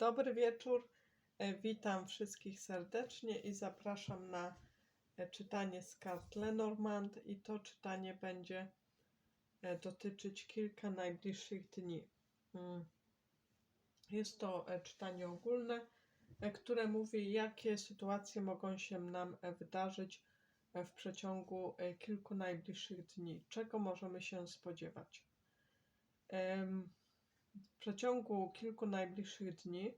Dobry wieczór. E, Witam wszystkich serdecznie i zapraszam na e, czytanie z kart Lenormand i to czytanie będzie e, dotyczyć kilka najbliższych dni. Mm. Jest to czytanie ogólne, które mówi, jakie sytuacje mogą się nam wydarzyć w przeciągu kilku najbliższych dni, czego możemy się spodziewać. W przeciągu kilku najbliższych dni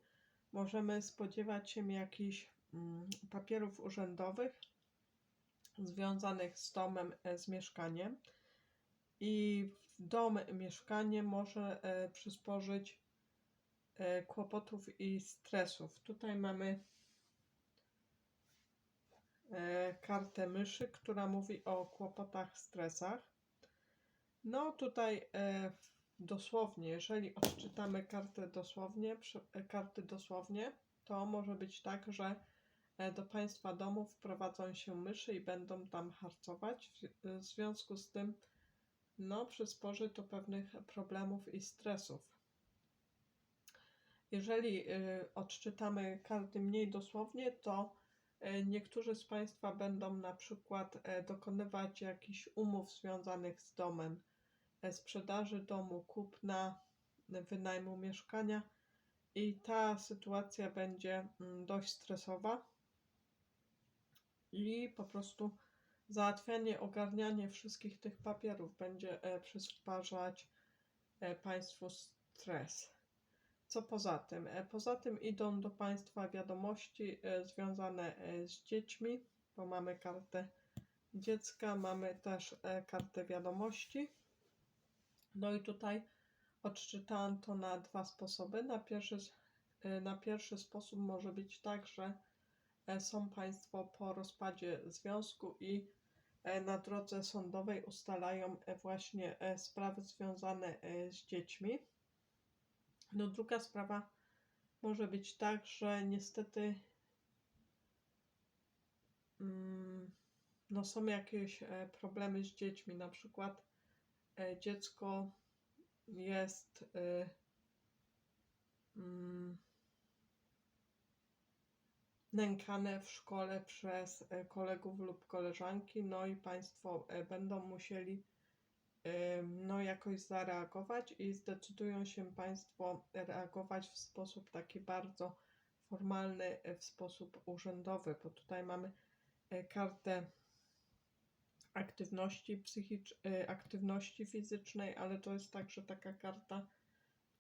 możemy spodziewać się jakichś mm, papierów urzędowych związanych z domem, e, z mieszkaniem. I dom, mieszkanie może e, przysporzyć e, kłopotów i stresów. Tutaj mamy e, kartę myszy, która mówi o kłopotach, stresach. No tutaj e, dosłownie, jeżeli odczytamy kartę dosłownie, e, karty dosłownie, to może być tak, że e, do Państwa domu wprowadzą się myszy i będą tam harcować. W, w związku z tym, no, przysporzy to pewnych problemów i stresów. Jeżeli odczytamy karty mniej dosłownie, to e, niektórzy z Państwa będą na przykład e, dokonywać jakichś umów związanych z domem, e, sprzedaży domu, kupna, e, wynajmu mieszkania i ta sytuacja będzie mm, dość stresowa i po prostu załatwianie, ogarnianie wszystkich tych papierów będzie e, przysparzać e, Państwu stres. Co poza tym? E, Poza tym idą do Państwa wiadomości e, związane e, z dziećmi, bo mamy kartę dziecka, mamy też e, kartę wiadomości. No i tutaj odczytałam to na dwa sposoby. Na pierwszy, e, na pierwszy sposób może być tak, że e, są Państwo po rozpadzie związku i e, na drodze sądowej ustalają e, właśnie sprawy związane z dziećmi. No druga sprawa może być tak, że niestety mm, no są jakieś problemy z dziećmi, na przykład dziecko jest e, mm, nękane w szkole przez e, kolegów lub koleżanki, no i Państwo e, będą musieli e, no jakoś zareagować i zdecydują się Państwo reagować w sposób taki bardzo formalny, e, w sposób urzędowy, bo tutaj mamy e, kartę aktywności psychicz, e, aktywności fizycznej, ale to jest także taka karta,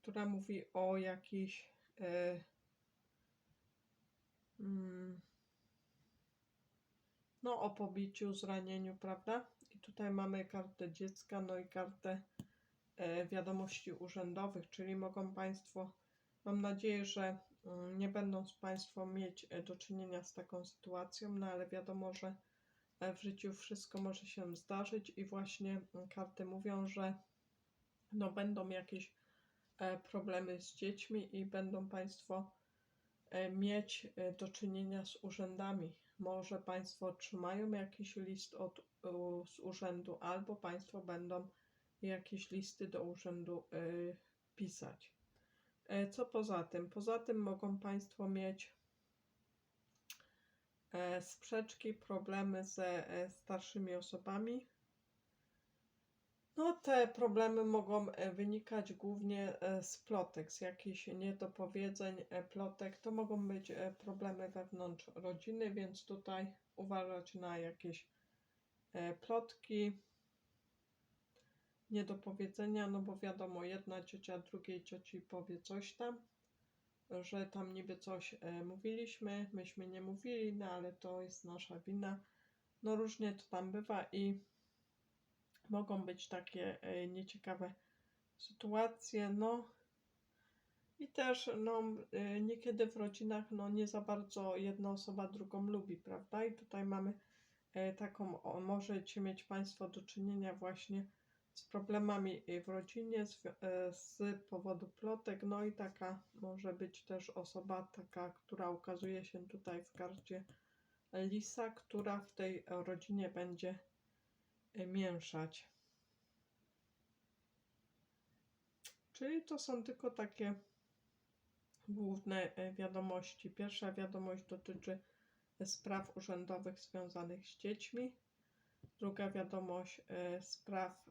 która mówi o jakichś e, mm, no o pobiciu, zranieniu, prawda? I tutaj mamy kartę dziecka, no i kartę e, wiadomości urzędowych, czyli mogą Państwo, mam nadzieję, że mm, nie będą Państwo mieć do czynienia z taką sytuacją, no ale wiadomo, że w życiu wszystko może się zdarzyć i właśnie karty mówią, że no będą jakieś e, problemy z dziećmi i będą Państwo e, mieć e, do czynienia z urzędami. Może Państwo otrzymają jakiś list od, z urzędu, albo Państwo będą jakieś listy do urzędu pisać. Co poza tym? Poza tym mogą Państwo mieć sprzeczki, problemy ze e, starszymi osobami. No, te problemy mogą e, wynikać głównie e, z plotek, z jakichś niedopowiedzeń, e, plotek. To mogą być e, problemy wewnątrz rodziny, więc tutaj uważać na jakieś e, plotki, niedopowiedzenia, no bo wiadomo, jedna ciocia drugiej cioci powie coś tam, że tam niby coś e, mówiliśmy, myśmy nie mówili, no ale to jest nasza wina. No różnie to tam bywa i mogą być takie e, nieciekawe sytuacje, no i też no e, niekiedy w rodzinach no nie za bardzo jedna osoba drugą lubi, prawda? I tutaj mamy taką, możecie mieć Państwo do czynienia właśnie z problemami w rodzinie z, e, z powodu plotek, no i taka może być też osoba taka, która ukazuje się tutaj w karcie Lisa, która w tej rodzinie będzie e, mieszać. Czyli to są tylko takie główne e, wiadomości. Pierwsza wiadomość dotyczy spraw urzędowych związanych z dziećmi. Druga wiadomość spraw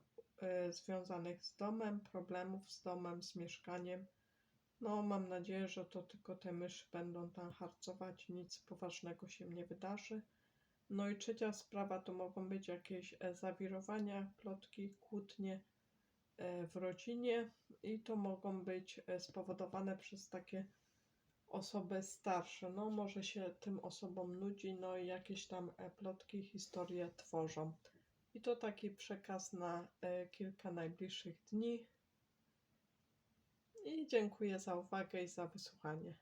związanych z domem, problemów z domem, z mieszkaniem. No, mam nadzieję, że to tylko te myszy będą tam harcować, nic poważnego się nie wydarzy. No i trzecia sprawa to mogą być jakieś e, zawirowania, plotki, kłótnie e, w rodzinie i to mogą być e, spowodowane przez takie osoby starsze. No, może się tym osobom nudzi, no i jakieś tam e, plotki, historie tworzą. I to taki przekaz na e, kilka najbliższych dni. I dziękuję za uwagę i za wysłuchanie.